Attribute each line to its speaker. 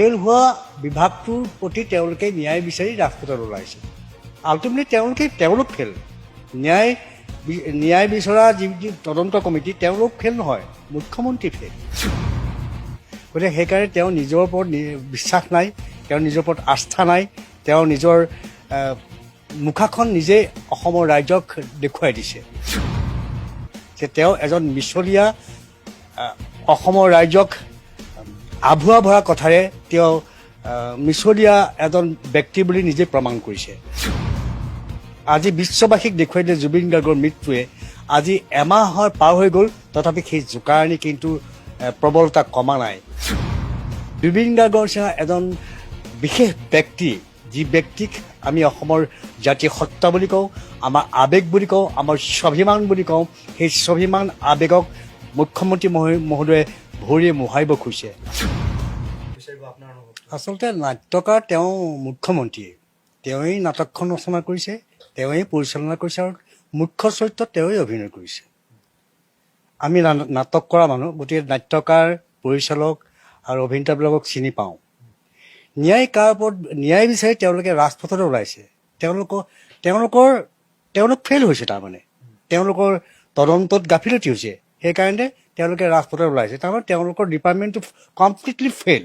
Speaker 1: Fail হোৱা বিভাগটোৰ প্ৰতি তেওঁলোকে ন্যায় বিচাৰি ৰাজপথত ওলাইছে। আল্টিমেটলি তেওঁলোকে, তেওঁলোক ফেল ন্যায় ন্যায় বিচৰা যি যি তদন্ত কমিটি, তেওঁলোক ফেল নহয়, মুখ্যমন্ত্ৰী ফেল গতিকে সেইকাৰণে তেওঁ নিজৰ ওপৰত বিশ্বাস নাই, তেওঁৰ নিজৰ ওপৰত আস্থা নাই, তেওঁ নিজৰ মুখাখন নিজেই অসমৰ ৰাইজক দেখুৱাই দিছে। যে তেওঁ এজন মিছলীয়া অসমৰ ৰাইজক আভুৱা ভৰা কথাৰে তেওঁ মিছলীয়া এজন ব্যক্তি বুলি নিজে প্ৰমাণ কৰিছে। আজি বিশ্ববাসীক দেখুৱাই দিলে জুবিন গাৰ্গৰ মৃত্যুৱে। আজি এমাহৰ পাৰ হৈ গ'ল, তথাপি সেই জোকাৰণি কিন্তু প্ৰবলতা কমা নাই। জুবিন গাৰ্গৰ নিচিনা এজন বিশেষ ব্যক্তি, যি ব্যক্তিক আমি অসমৰ জাতীয় সত্তা বুলি কওঁ, আমাৰ আৱেগ বুলি কওঁ, আমাৰ স্বাভিমান বুলি কওঁ, সেই স্বাভিমান আৱেগক মুখ্যমন্ত্ৰী মহো- মহোদয়ে ভৰিয়ে মোহাৰিব খুজিছে আচলতে নাট্যকাৰ তেওঁ মুখ্যমন্ত্ৰীয়ে। তেওঁৱেই নাটকখন ৰচনা কৰিছে, তেওঁৱেই পৰিচালনা কৰিছে আৰু মুখ্য চৰিত্ৰত তেওঁৱেই অভিনয় কৰিছে। আমি নাটক কৰা মানুহ, গতিকে নাট্যকাৰ, পৰিচালক আৰু অভিনেতাবিলাকক চিনি পাওঁ। ন্যায় কাৰ ওপৰত, ন্যায় বিচাৰি তেওঁলোকে ৰাজপথলৈ ওলাইছে। তেওঁলোকৰ তেওঁলোকৰ, তেওঁলোক ফেইল হৈছে তাৰমানে। তেওঁলোকৰ তদন্তত গাফিলতি হৈছে। সেইকাৰণে তেওঁলোকে ৰাজপথত ওলাইছে। তাৰমানে তেওঁলোকৰ ডিপাৰ্টমেণ্টটো কমপ্লিটলি ফেইল